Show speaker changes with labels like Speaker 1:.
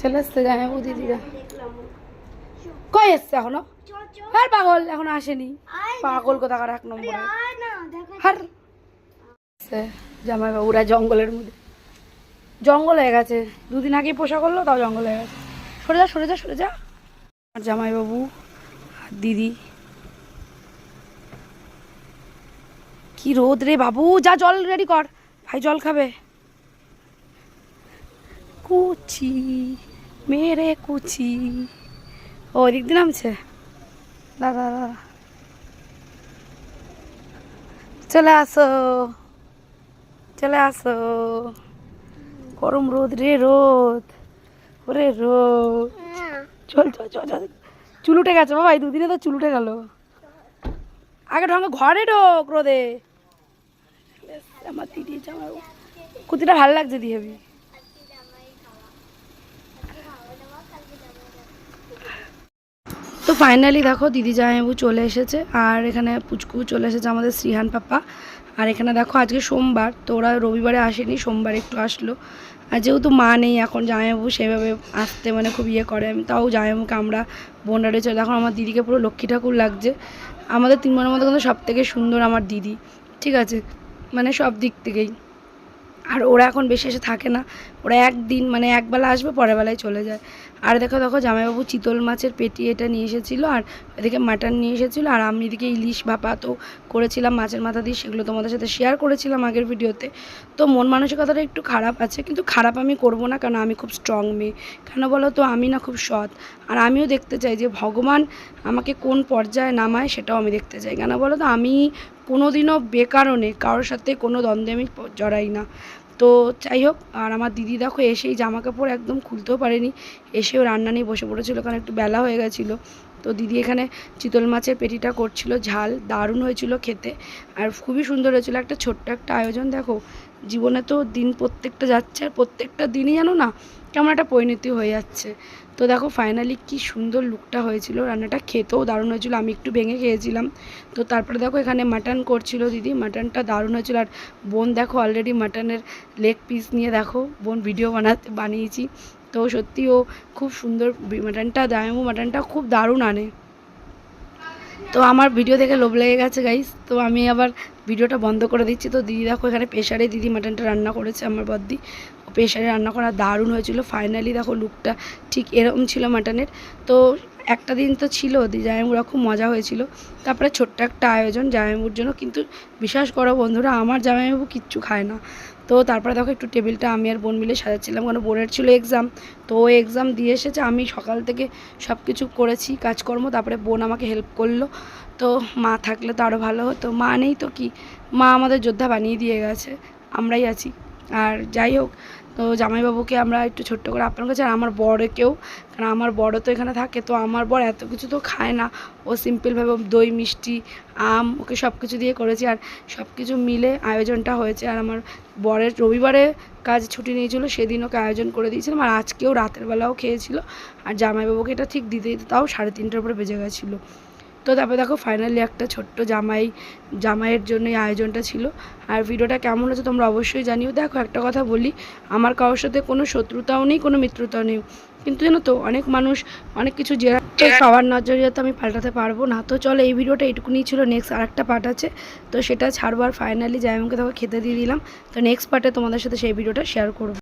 Speaker 1: চলে আসছে দিদিরা। কই এসছে এখনও? আর পাগল এখনও আসেনি। পাগল কোথাকার এক নম্বরে। হার। জঙ্গলের মধ্যে। জঙ্গল হয়ে গেছে। দুদিন আগেই পোষা করল তাও জঙ্গল হয়ে গেছে। সরে যা সরে যা সরে যা। আর জামাইবাবু আর দিদি। কি রোদ রে বাবু যা জল রেডি কর। ভাই জল খাবে। কুচি মেরে কুচি ও ওদিক দিয়ে নামছে দাদা দাদা চলে আসো চলে আসো গরম রোদ রে রোদ ওরে রোদ চল চল চল চল চুল উঠে গেছে বাবা, এই দুদিনে তো চুল উঠে গেল। আগে ঢঙ্গে ঘরে ঢোক রোদে। আমার দিদি জামাই কুর্তিটা ভালো লাগছে দিয়ে হেবি তো ফাইনালি দেখো দিদি জামাইবাবু চলে এসেছে, আর এখানে পুচকু চলে এসেছে আমাদের শ্রীহান পাপা। আর এখানে দেখো আজকে সোমবার, তো ওরা রবিবারে আসেনি, সোমবার একটু আসলো। আর যেহেতু মা নেই, এখন জামাইবাবু সেভাবে আসতে মানে খুব ইয়ে করে, আমি তাও জামাইবাবুকে আমরা বোনরা চলে, এখন আমার দিদিকে পুরো লক্ষ্মী ঠাকুর লাগছে। আমাদের তিন বোনের মধ্যে কিন্তু সব থেকে সুন্দর আমার দিদি, ঠিক আছে? মানে সব দিক থেকেই। আর ওরা এখন বেশি এসে থাকে না। ওরা একদিন মানে একবেলা আসবে, পরের বেলায় চলে যায়। আর দেখো দেখো, জামাইবাবু চিতল মাছের পেটি এটা নিয়ে এসেছিল, আর এদিকে মাটন নিয়ে এসেছিল, আর আমি এদিকে ইলিশ ভাপা তো করেছিলাম, মাছের মাথা দিয়ে সেগুলো তোমাদের সাথে শেয়ার করেছিলাম আগের ভিডিওতে। তো মন মানসিকতাটা একটু খারাপ আছে, কিন্তু খারাপ আমি করব না, কারণ আমি খুব স্ট্রং মেয়ে। কেন বলো তো, আমি না খুব সৎ। আর আমিও দেখতে চাই যে ভগবান আমাকে কোন পর্যায়ে নামায়, সেটাও আমি দেখতে চাই। কেন বলো তো, আমি কোনোদিনও বেকারণে কারোর সাথে কোনো দ্বন্দ্বে আমি জড়াই না। তো যাই হোক, আর আমার দিদি দেখো এসেই জামা কাপড় একদম খুলতেও পারেনি। এসেও রান্না নিয়ে বসে পড়েছিলো, কারণ একটু বেলা হয়ে গেছিল। তো দিদি এখানে চিতল মাছের পেটিটা করছিল, ঝাল দারুণ হয়েছিল খেতে। আর খুবই সুন্দর হয়েছিল, একটা ছোট্ট একটা আয়োজন দেখো। জীবনে তো দিন প্রত্যেকটা যাচ্ছে আর প্রত্যেকটা দিনই জানো না কেমন একটা পরিণতি হয়ে যাচ্ছে। তো দেখো ফাইনালি কি সুন্দর লুকটা হয়েছিল। রান্নাটা খেতেও দারুণ হয়েছিল। আমি একটু ভেঙে খেয়েছিলাম। তো তারপরে দেখো এখানে মাটন করছিল দিদি। মাটনটা দারুণ হয়েছিল। আর বোন দেখো অলরেডি মাটনের লেগ পিস নিয়ে দেখো, বোন ভিডিও বানাতে, বানিয়েছি। তো সত্যি ও খুব সুন্দর মাটনটা দায়ামু মাটনটা খুব দারুণ আনে। তো আমার ভিডিও দেখে লোভ লেগে গেছে গাইস তো আমি আবার ভিডিওটা বন্ধ করে দিচ্ছি। তো দিদি দেখো, এখানে প্রেশারে দিদি মাটনটা রান্না করেছে আমার বদ্দি। প্রেশারে রান্না করা দারুণ হয়েছিল। ফাইনালি দেখো লুকটা ঠিক এরকম ছিল মাটনের তো একটা দিন তো ছিল জামাইবুরা খুব মজা হয়েছিল। তারপরে ছোট্ট একটা আয়োজন জামাইবুর জন্য। কিন্তু বিশ্বাস করো বন্ধুরা, আমার জামাইবাবু কিচ্ছু খায় না। তো তারপরে দেখো একটু টেবিলটা আমি আর বোন মিলে সাজাচ্ছিলাম, কারণ বোনের ছিল এক্সাম তো ও এক্সাম দিয়ে এসেছে, আমি সকাল থেকে সব কিছু করেছি, কাজকর্ম, তারপরে বোন আমাকে হেল্প করল। তো মা থাকলে তো আরও ভালো হতো, মা নেই তো কি? মা আমাদের যোদ্ধা বানিয়ে দিয়ে গেছে, আমরাই আছি। আর যাই হোক, তো জামাইবাবুকে আমরা একটু ছোট্ট করে আপনার কাছে আর আমার বড়কেও কারণ আমার বড় তো এখানে থাকে, তো আমার বর এত কিছু তো খায় না। ও সিম্পলভাবে দই, মিষ্টি, আম, ওকে সব কিছু দিয়ে করেছি আর সব কিছু মিলে আয়োজনটা হয়েছে। আর আমার বরের রবিবারে কাজ ছুটি নিয়েছিল, সেদিন ওকে আয়োজন করে দিয়েছিলাম আর আজকেও রাতের বেলাও খেয়েছিল। আর জামাইবাবুকে এটা ঠিক দিতে দিতে তাও সাড়ে তিনটার উপরে বেজে গেছিল। তো তারপর দেখো ফাইনালি একটা ছোট্ট জামাই, জামাইয়ের জন্য এই আয়োজনটা ছিল। আর ভিডিওটা কেমন হচ্ছে তোমরা অবশ্যই জানিও। দেখো একটা কথা বলি, আমার কারোর সাথে কোনো শত্রুতাও নেই, কোনো মিত্রতাও নেই। কিন্তু জানো তো, অনেক মানুষ, অনেক কিছু জেরা তো সবার নজরিয়া তো আমি পাল্টাতে পারব না। তো চলো এই ভিডিওটা এটুকুনি ছিল নেক্সট আরেকটা পার্ট আছে। তো সেটা ছাড়বার ফাইনালি জামাইকে দেখো খেতে দিয়ে দিলাম। তো নেক্সট পার্টে তোমাদের সাথে সেই ভিডিওটা শেয়ার করব।